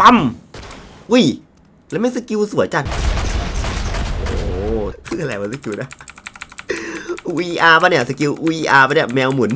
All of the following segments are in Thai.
ปั๊มอุ้ย แล้วไม่สกิลสวยจัด โอ้โหคืออะไรวะสกิลนะ VR ปะเนี่ย สกิล VR ปะเนี่ย แมวหมุน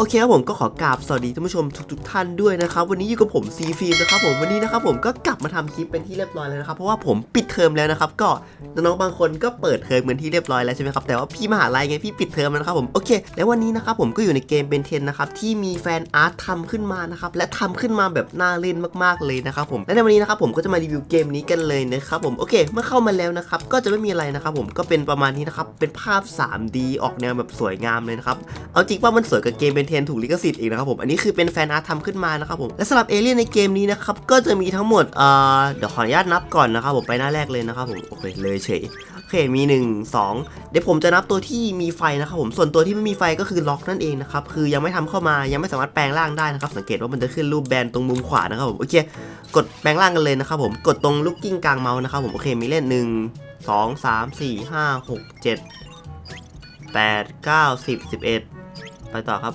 โอเคครับผมก็ขอกราบสวัสดีท่านผู้ชมทุกๆท่านด้วยนะครับ วันนี้อยู่กับผมซีฟิล์มนะครับผมวันนี้นะครับผมก็กลับมาทำคลิปเป็นที่เรียบร้อยแล้วนะครับเพราะว่าผมปิดเทอมแล้วนะครับก็น้องๆบางคนก็เปิดเทอมเป็นที่เรียบร้อยแล้วใช่ไหมครับแต่ว่าพี่มหาลัยไงพี่ปิดเทอมแล้วนะครับผมโอเค แล้ววันนี้นะครับผมก็อยู่ในเกมเบนเทนนะครับที่มีแฟนอาร์ตทำขึ้นมานะครับและทำขึ้นมาแบบน่าเล่นมากๆเลยนะครับผมและในวันนี้นะครับผมก็จะมารีวิวเกมนี้กันเลยนะครับผมโอเค เมื่อเข้ามาแล้วนะครับก็จะไม่มีอะไรนะครับผมก็เป็นประมาณนี้นะครับเป็นภาพ 3D ออกแนวแบบสวยงามเลยนะครับเอาจริงว่ามันสวยกับเกมเบนเทนถูกลิขสิทธิ์อีกนะครับผมอันนี้คือเป็นแฟนอาร์ตทำขึ้นมานะครับผมและสำหรับเอเลี่ยนในเกมนี้นะครับก็จะมีทั้งหมดเอ่อเดี๋ยวขออนุญาตนับก่อนนะครับผมไปหน้าแรกเลยนะครับผมโอเคเลยเฉยโอเคมี 1 2 เดี๋ยวผมจะนับตัวที่มีไฟนะครับผม ส่วนตัวที่ไม่มีไฟก็คือล็อกนั่นเองนะครับ คือยังไม่ทำเข้ามา ยังไม่สามารถแปลงร่างได้นะครับ สังเกตว่ามันจะขึ้นรูปแบนตรงมุมขวานะครับผม โอเค กดแปลงร่างกันเลยนะครับผม กดตรงลูกกิ้งกลางเมาส์นะครับผม โอเค มีเล่น 1 2 3 4 5 6 7 8 9 10 11 ไปต่อครับ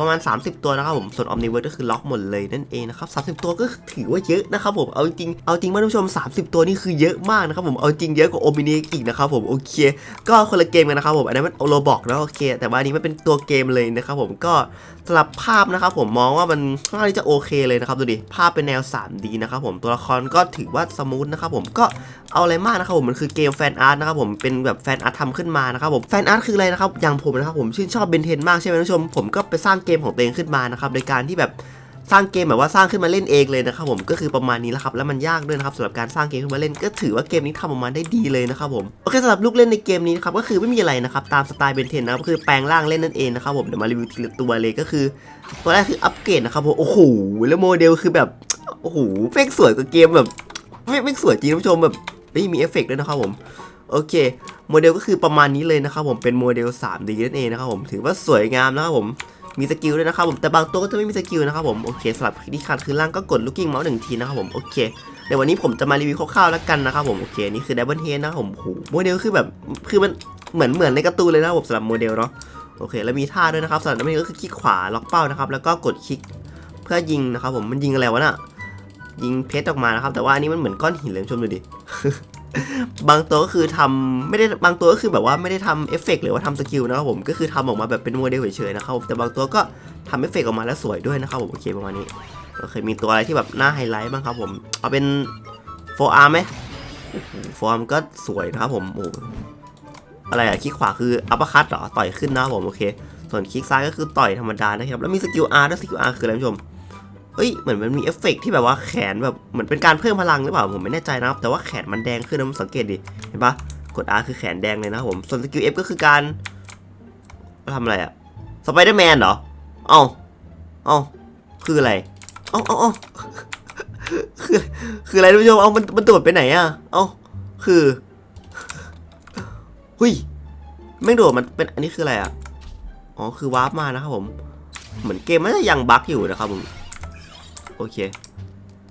ประมาณ 30 ตัวนะครับผมส่วนออมนิเวิร์ก็คือล็อกหมดเลยนั่นเองนะครับ30ตัวก็ถือว่าเยอะนะครับผมเอาจริงเอาจริงท่านผู้ชม 30 ตัวนี่คือเยอะมากนะครับผมเอาจริงเยอะกว่าโอมินิอีกนะครับผมโอเค ก็คนละเกมกันนะครับผมอันนั้นมันโลบอกนะโอเค แต่ว่านี้มันเป็นตัวเกมเลยนะครับผมก็สำหรับภาพนะครับผมมองว่ามันค่อนข้างที่จะโอเคเลยนะครับดูดิภาพเป็นแนว 3D นะครับผมตัวละครก็ถือว่าสมูทนะครับผมก็เอาอะไรมากนะครับผมมันคือเกมแฟนอาร์ตนะครับผมเป็นแบบแฟนอาร์ตทำขึ้นมานะครับผมแฟนอาร์ตคืออะไรนะครับอย่างผมนะครับผมชื่นชอบเบนเทนมากใช่ไหมท่านผู้ชมผมก็ไปสร้างางเกมของตัวเองขึ้นมานะครับโดยการที่แบบสร้างเกมแบบว่าสร้างขึ้นมาเล่นเองเลยนะครับผมก็คือประมาณนี้แหละครับแล้วมันยากด้วยนะครับสำหรับการสร้างเกมขึ้นมาเล่นก็ถือว่าเกมนี้ทำออกมาได้ดีเลยนะครับผมโอเคสำหรับลูกเล่นในเกมนี้นะครับก็คือไม่มีอะไรนะครับตามสไตล์เบนเทนนะครับก็คือแปลงร่างเล่นนั่นเองนะครับผมเดี๋ยวมารีวิวทีละตัวเลยก็คือตัวแรกคืออัปเกรดนะครับผมโอ้โหแล้วโมเดลคือแบบโอ้โหเฟกสวยกว่าเกมแบบไม่ไม่สวยจริงท่านผู้ชมแบบไม่มีเอฟเฟกต์ด้วยนะครับผมโอเคโมเดลก็คือประมาณนี้เลยนะครับผมเป็นโมเดล 3D นั่นเองนะครับผมถือว่าสวยงามนะครับผม มีสกิลด้วยนะครับผมแต่บางตัวก็จะไม่มีสกิลนะครับผมโอเคสำหรับที่ขาดคือล่างก็กดลูกกิ้งเมาส์หนึ่งทีนะครับผมโอเคเดี๋ยววันนี้ผมจะมารีวิวคร่าวๆแล้วกันนะครับผมโอเคนี่คือดับเบิลเฮดนะครับผมโอ้โหโมเดลคือแบบคือมันเหมือนเหมือนในการ์ตูนเลยนะครับผมสำหรับโมเดลเนาะโอเคแล้วมีท่าด้วยนะครับสำหรับนักเรียนก็คือคลิกขวาล็อกเป้านะครับแล้วก็กดคลิกเพื่อยิงนะครับผมมันยิงอะไรวะน่ะยิงเพชรออกมานะครับแต่ว่าอันนี้มันเหมือนก้อนหินเลยชมดูดิ บางตัวก็คือทำไม่ได้บางตัวก็คือแบบว่าไม่ได้ทำเอฟเฟกต์หรือว่าทำสกิลนะครับผมก็คือทำออกมาแบบเป็นโมเดลเฉยๆนะครับแต่บางตัวก็ทำเอฟเฟกต์ออกมาแล้วสวยด้วยนะครับผมโอเคประมาณนี้โอเคยมีตัวอะไรที่แบบน่าไฮไลท์บ้างครับผมเอาเป็นโฟอาร์ไหมโฟอาร์มก็สวยนะครับผมโอ้อะไรอะคลิกขวาคืออัปคัตเหรอต่อยขึ้นนะครับผมโอเค ส่วนคลิกซ้ายก็คือต่อยธรรมดานะครับแล้วมีสกิล R ด้วยสกิล R คืออะไรผู้ชม เอ้ยเหมือนมันมีเอฟเฟกต์ที่แบบว่าแขนแบบเหมือนเป็นการเพิ่มพลังหรือเปล่าผมไม่แน่ใจนะครับ แต่ว่าแขนมันแดงขึ้นนะมันสังเกตดิเห็นปะกด R คือแขนแดงเลยนะผมส่วนสกิล F ก็คือการทำอะไรอะสไปเดอร์แมนเหรอเอ้าเอ้าคืออะไรเอ้าเอ้าเอ้าคือคืออะไรท่านผู้ชมเอ้ามันมันโดดไปไหนอะเอ้าคือหุยไม่งโดดมันเป็นอันนี้คืออะไรอะอ๋อคือวาร์ปมานะครับผม เหมือนเกมมันจะยังบั๊กอยู่นะครับผม โอเค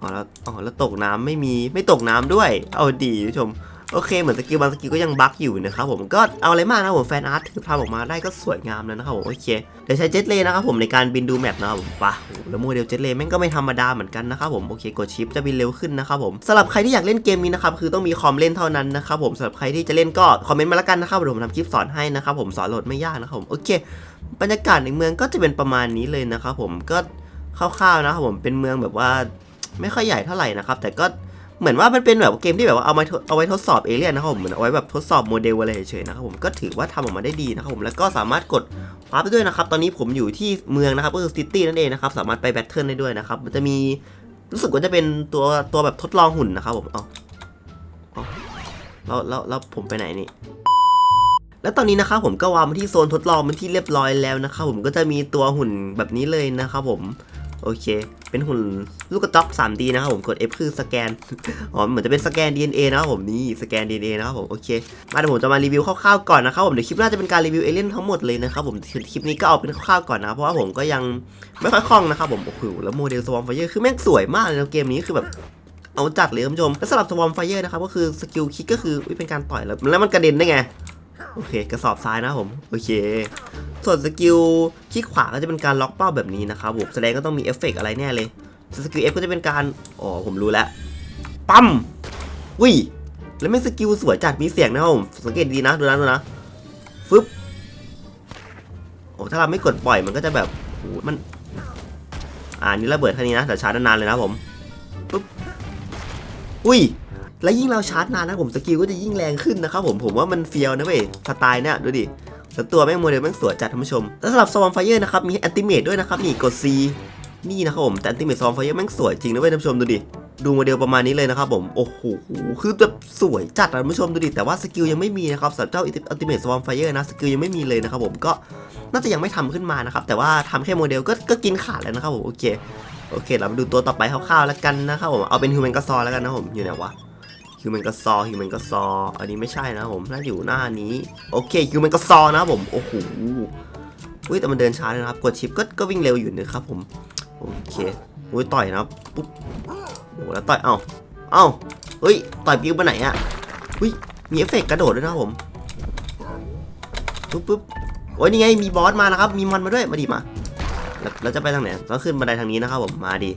อ๋อแล้วอ๋อแล้วตกน้ำไม่มีไม่ตกน้ำด้วย เอาดีผู้ชมโอเคเหมือนสกิลบางสกิลก็ยังบั๊กอยู่นะครับผมก็เอาอะไรมากนะผมแฟนอาร์ตถือภาพออกมาได้ก็สวยงามแล้วนะครับผมโอเคเดี๋ยวใช้เจ็ตเลยนะครับผมในการบินดูแมปนะครับผมปะแล้วโมเดลเจ็ตเลยแม่งก็ไม่ธรรมดาเหมือนกันนะครับผมโอเคกดชิปจะบินเร็วขึ้นนะครับผมสำหรับใครที่อยากเล่นเกมนี้นะครับคือต้องมีคอมเล่นเท่านั้นนะครับผมสำหรับใครที่จะเล่นก็คอมเมนต์มาล้วกันนะครับผมทำคลิปสอนให้นะครับผมสอนโหลดไม่ยากนะครับผมโอเค บรรยากาศในเมืองก็จะเป็นประมาณนี้เลยนะครับผมก็ คร่าวๆนะครับผมเป็นเมืองแบบว่าไม่ค่อยใหญ่เท่าไหร่นะครับ แต่ก็เหมือนว่ามันเป็นแบบเกมที่แบบว่าเอามาเอาไว้ทดสอบเอเลี่ยนนะครับผมเหมือนเอาไว้แบบทดสอบโมเดลอะไรเฉยๆนะครับผมก็ถือว่าทำออกมาได้ดีนะครับผมแล้วก็สามารถกดวาร์ปได้ด้วยนะครับ ตอนนี้ผมอยู่ที่เมืองนะครับก็คือซิตี้นั่นเองนะครับสามารถไปแบทเทิลได้ด้วยนะครับ มันจะมีรู้สึกว่าจะเป็นตัวตัวแบบทดลองหุ่นนะครับผมอาเอาแล้วแล้วแล้วผมไปไหนนี่แล้วตอนนี้นะครับผมก็วางมาที่โซนทดลองเป็นที่เรียบร้อยแล้วนะครับผมก็จะมีตัวหุ่นแบบนี้เลยนะครับผม โอเค เป็นหุ่นลูกกระจอก 3D นะครับผม กด F คือสแกน อ๋อ เหมือนจะเป็นสแกน DNA นะครับผม นี่สแกน DNA นะครับผม โอเค มาเดี๋ยวผมจะมารีวิวคร่าวๆก่อนนะครับผม เดี๋ยวคลิปหน้าจะเป็นการรีวิวเอเลี่ยนทั้งหมดเลยนะครับผม คลิปนี้ก็เอาเป็นคร่าวๆก่อนนะ เพราะว่าผมก็ยังไม่ค่อยคล่องนะครับผม โอ้โห แล้วโมเดลสวอมไฟเยอร์คือแม่งสวยมากเลยนะเกมนี้คือแบบเอาจัดเลยคุณผู้ชม และสำหรับสวอมไฟเยอร์นะครับก็คือสกิลคิกก็คือเป็นการต่อยแล้วแล้วมันกระเด็นได้ไง โอเค กระสอบทรายนะผม โอเค ส่วนสกิลคลิกขวาก็จะเป็นการล็อกเป้าแบบนี้นะครับผมแสดงก็ต้องมีเอฟเฟกต์อะไรแน่เลยสสกิล F ก็จะเป็นการ อ๋อ ผมรู้แล้ว ปั๊มวิแล้วไม่สกิลสวยจัดมีเสียงนะครับผม สังเกตดีนะ ดูนะดูนะ ฟึบ โอ้ ถ้าเราไม่กดปล่อยมันก็จะแบบโอ้มัน อ่านี่ระเบิดเท่านี้นะ แต่ชานานๆเลยนะผมปุ๊บ อุ้ย แล้วยิ่งเราชาร์จนานนะผมสกิลก็จะยิ่งแรงขึ้นนะครับผมผมว่ามันเฟียวนะเว้ยสไตล์เนี่ยดูดิแล้วตัวแม่งโมเดลแม่งสวยจัดท่านผู้ชม แล้วสำหรับสวอมไฟเยอร์นะครับมีแอนติเมตด้วยนะครับนี่กด C นี่นะครับผมแต่แอนติเมตสวอมไฟเยอร์แม่งสวยจริงนะเว้ยท่านผู้ชมดูดิดูโมเดลประมาณนี้เลยนะครับผมโอ้โหคือแบบสวยจัดอะท่านผู้ชมดูดิแต่ว่าสกิลยังไม่มีนะครับสำหรับเจ้าอันติเมตสวอมไฟเยอร์นะสกิลยังไม่มีเลยนะครับผมก็น่าจะยังไม่ทำขึ้นมานะครับแต่ว่าทำแค่โมเดลก็ก็กินขาดแล้วนะครับผมโอเคโอเค เรามาดูตัวต่อไปคร่าวๆแล้วกันนะครับผมเอาเป็นฮิวแมนกระซอแล้วกันนะผมอยู่ไหนวะ ฮิวแมนกระซอฮิวแมนกระซอ อันนี้ไม่ใช่นะผมน่าอยู่หน้านี้ โอเคฮิวแมนกระซอนะผม โอ้โหอุ้ยแต่มันเดินช้าเลยนะครับ กดชิปก็ก็วิ่งเร็วอยู่นะครับผม โอเคอุ้ยต่อยนะครับปุ๊บโอ้แล้วต่อย เอ้า เอ้าเฮ้ย ต่อยปิ้วไปไหนอะอุ้ย มีเอฟเฟกต์กระโดดด้วยนะผมปุ๊บปุ๊บโอ้ยนี่ไง มีบอสมานะครับ มีมอนมาด้วย มาดิมาแล้วจะไปทางไหนต้องขึ้นบันไดทางนี้นะครับผม มาดิ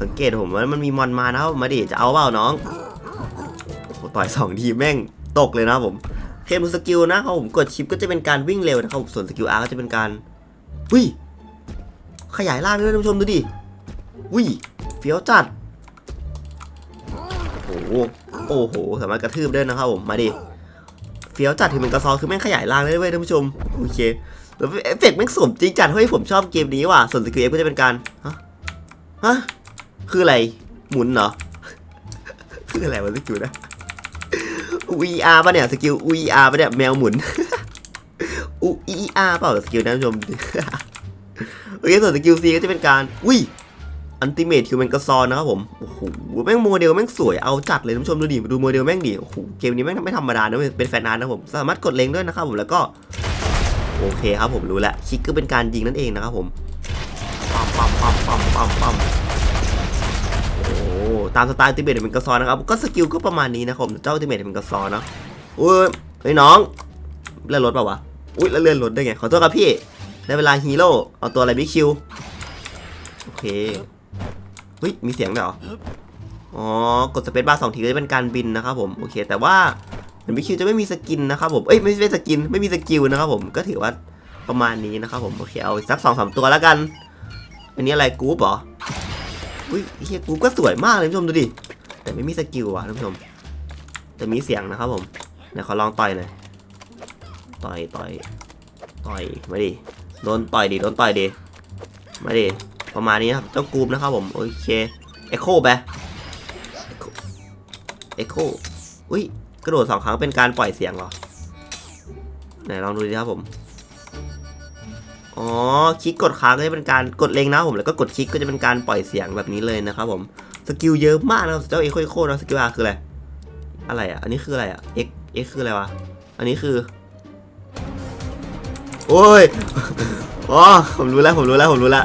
สังเกตผมว่ามันมีมอนมานะครับมาดิ จะเอาเปล่าน้อง ต่อยสองทีแม่งตกเลยนะผมเทมสกิลนะครับผมกดชิปก็จะเป็นการวิ่งเร็วนะครับผมส่วนสกิลอาร์ก็จะเป็นการวิ่งขยายร่างด้วยท่านผู้ชมดูดิวิ่งเฟี้ยวจัดโอ้โหโอ้โหสามารถกระทืบได้นะครับผมมาดิเฟี้ยวจัดถึงเป็นกระซอคือแม่งขยายร่างได้ด้วยท่านผู้ชมโอเคแล้วเอฟเฟกต์แม่งสมจริงจัดเฮ้ยผมชอบเกมนี้ว่ะส่วนสกิลเอฟก็จะเป็นการฮะฮะคืออะไรหมุนเหรอคืออะไรวะสกิลนะ VR ป่ะเนี่ยสกิล VR ป่ะเนี่ยแมวหมุน UER เปล่าสกิลนะท่านผู้ชมโอเคส่วนสกิล C ก็จะเป็นการอุ้ยอันติเมทคิวแมนกระซอนนะครับผมโอ้โหแม่งโมเดลแม่งสวยเอาจัดเลยท่านผู้ชมดูดิดูโมเดลแม่งดิโอ้โหเกมนี้แม่งไม่ธรรมดานะเป็นแฟนนานนะผมสามารถกดเล็งด้วยนะครับผมแล้วก็โอเคครับผมรู้แล้วคลิกก็เป็นการยิงนั่นเองนะครับผมปั๊มปั๊มปั๊มปั๊มปั๊มปั๊ม ตามสไตล์อัลติเมทเป็นกระซอนนะครับ ก็สกิลก็ประมาณนี้นะครับผมเจ้าอัลติเมทเป็นกระซอนเนาะอุ้ยเฮ้ยน้องเลื่อนรถเปล่าวะอุ้ยแล้วเลื่อนรถได้ไงขอโทษครับพี่ได้เวลาฮีโร่เอาตัวอะไรบิ๊กคิวโอเคเฮ้ยมีเสียงด้วยเหรออ๋อกดสเปซบาร์สองทีก็จะเป็นการบินนะครับผมโอเค แต่ว่าเหมือนบิ๊กคิวจะไม่มีสกินนะครับผมเอ้ยไม่ใช่สกินไม่มีสกิลนะครับผมก็ถือว่าประมาณนี้นะครับผมโอเคเอาสักสองสามตัวแล้วกัน อันนี้อะไรกู๊ปเหรอ อุ้ยเฮียกูก็สวยมากเลยท่านผู้ชมดูดิ แต่ไม่มีสกิลว่ะท่านผู้ชม แต่มีเสียงนะครับผมเดี๋ยวขอลองต่อยหน่อย ต่อยต่อยต่อยมาดิ โดนต่อยดิ โดนต่อยดิ มาดิ ประมาณนี้นะครับเจ้ากูมนะครับผม โอเค เอ็กโคไป เอ็กโคอุ้ย กระโดดสองครั้งเป็นการปล่อยเสียงเหรอ ไหนลองดูดิครับผม อ๋อคลิกกดค้างก็จะเป็นการกดเล็งนะผมแล้วก็กดคลิกก็จะเป็นการปล่อยเสียงแบบนี้เลยนะครับผมสกิลเยอะมากนะครับเจ้าเอ็กโคโคนะสกิลอาคืออะไรอะไรอะอันนี้คืออะไรอะ X X คืออะไรวะอันนี้คือ โอ้ยอ๋อผมรู้แล้วผมรู้แล้วผมรู้แล้ว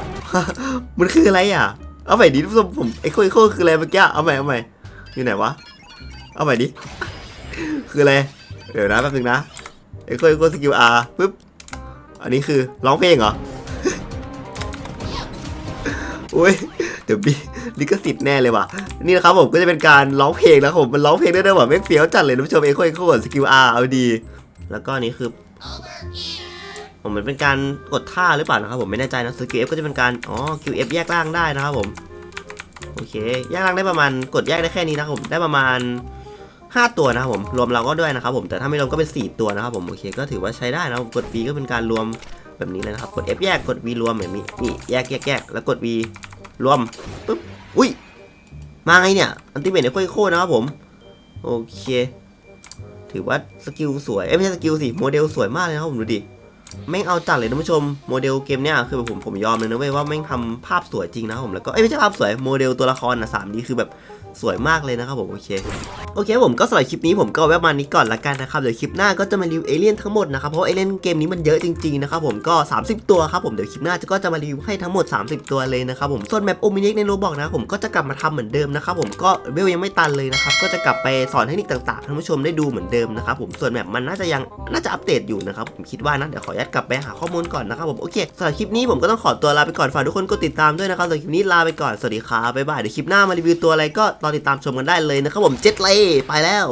มันคืออะไรอะเอาใหม่ดิทุกคนผมเอ็กโคเอ็กโคคืออะไรเมื่อกี้เอาใหม่เอาใหม่อยู่ไหนวะเอาใหม่ดิคืออะไรเดี๋ยวนะแป๊บนึงนะเอ็กโคเอ็กโคสกิลอาปึ๊บ อันนี้คือร้องเพลงเหรอโอ้ยเดี๋ยวมีลิขสิทธิ์แน่เลยว่ะ นี่นะครับผมก็จะเป็นการร้องเพลงนะครับผมมันร้องเพลงได้ด้วยว่ะแม่งเฟี้ยวจัดเลยท่านผู้ชมเอ็กโคเอ็กโคสกิลอาร์เอาดี แล้วก็นนี้คือผมมันเป็นการกดท่าหรือเปล่านะครับผมไม่แน่ใจนะสกิลเอฟก็จะเป็นการอ๋อคิวเอฟแยกล่างได้นะครับผมโอเคแยกล่างได้ประมาณกดแยกได้แค่นี้นะครับผมได้ประมาณ 5 ตัวนะครับผมรวมเราก็ด้วยนะครับผมแต่ถ้าไม่รวมก็เป็น 4 ตัวนะครับผมโอเคก็ถือว่าใช้ได้นะครับกด V ก็เป็นการรวมแบบนี้เลยนะครับกด F แยกกด V รวมแบบนี้นี่แยกแยกแยกแล้วกด V รวมปึ๊บอุ้ยมาไงเนี่ยอันติเมทเนี่ยโคตรๆนะครับผมโอเค ถือว่าสกิลสวยเอ้ยไม่ใช่สกิลสิโมเดลสวยมากเลยนะครับผมดูดิแม่งเอาจัดเลยท่านผู้ชมโมเดลเกมเนี่ยคือแบบผมผมยอมเลยนะเว้ยว่าแม่งทำภาพสวยจริงนะครับผมแล้วก็เอ้ยไม่ใช่ภาพสวยโมเดลตัวละครนะสามดีคือแบบ สวยมากเลยนะครับผมโอเคโอเคผมก็สำหรับคลิปนี้ผมก็เอาไว้ประมานี้ก่อนละกันนะครับเดี๋ยวคลิปหน้าก็จะมารีวิวเอเลี่ยนทั้งหมดนะครับเพราะเอเลี่ยนเกมนี้มันเยอะจริงๆนะครับผมก็ 30 ตัวครับผมเดี๋ยวคลิปหน้าก็จะมารีวิวให้ทั้งหมด 30 ตัวเลยนะครับผมส่วนแมปโอมินิกในโรบอกนะผมก็จะกลับมาทำเหมือนเดิมนะครับผมก็เวลยังไม่ตันเลยนะครับก็จะกลับไปสอนเทคนิคต่างๆท่านผู้ชมได้ดูเหมือนเดิมนะครับผมส่วนแมปมันน่าจะยังน่าจะอัปเดตอยู่นะครับผมคิดว่านะเดี๋ยวขออนุญาตกลับไปหาข้อมูลก่อนนะครับผมโอเคสำหรับคลิปนี้ผมก็ต้องขอตัวลาไปก่อนฝากทุกคนกดติดตามด้วยนะครับสำหรับคลิปนี้ลาไปก่อนสวัสดีครับบ๊ายบายเดี๋ยวคลิปหน้ามารีวิวตัวอะไรก็รอติดตามชมกันได้เลยนะครับผมเจ็ดเลยไปแล้ว